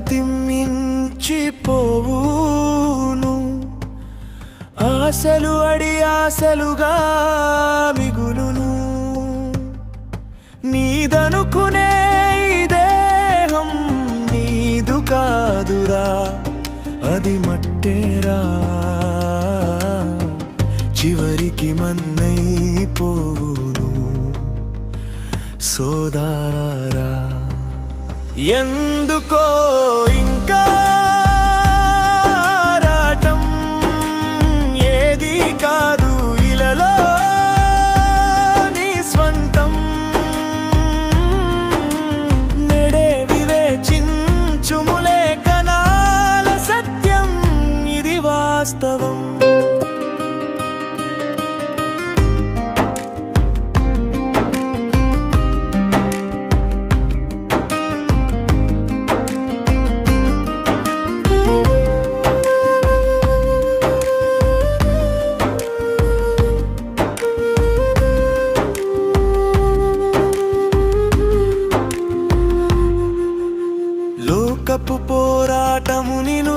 ప్రతిమించిపోవును ఆశలు అడి ఆశలుగా మిగులును. నీదనుకునే దేహం నీదు కాదురా అది మట్టేరా. చివరికి మన్నైపోను సోదారా ఎందుకో ఇంకా రాటం ఏది కాదు ఇలలో నీ స్వంతం. నెడే వివేచించుములే కనాల సత్యం ఇది వాస్తవం.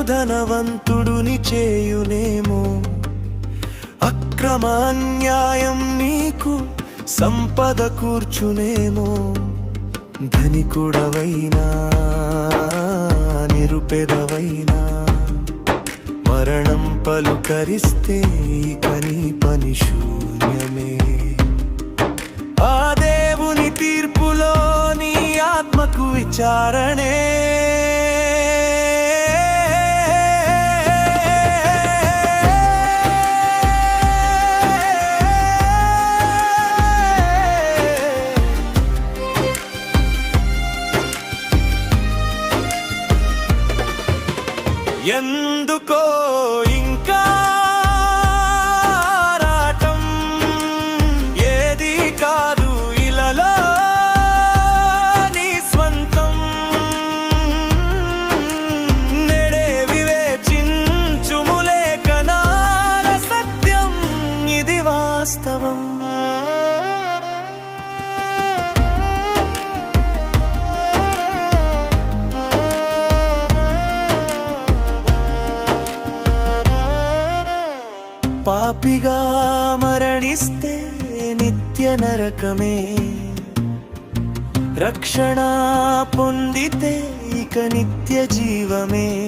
ధనవంతుడుని చేయునేమో. అక్రమాన్యాయం నీకు సంపద కూర్చునేమో. ధనికుడవైనా నిరుపెదవైనా మరణం పలుకరిస్తే కని పని శూన్యమే. ఆ దేవుని తీర్పులో నీ ఆత్మకు విచారణే. పాపిగా మరణిస్తే నిత్య నరకమే. రక్షణ పొందితే ఇక నిత్య జీవమే.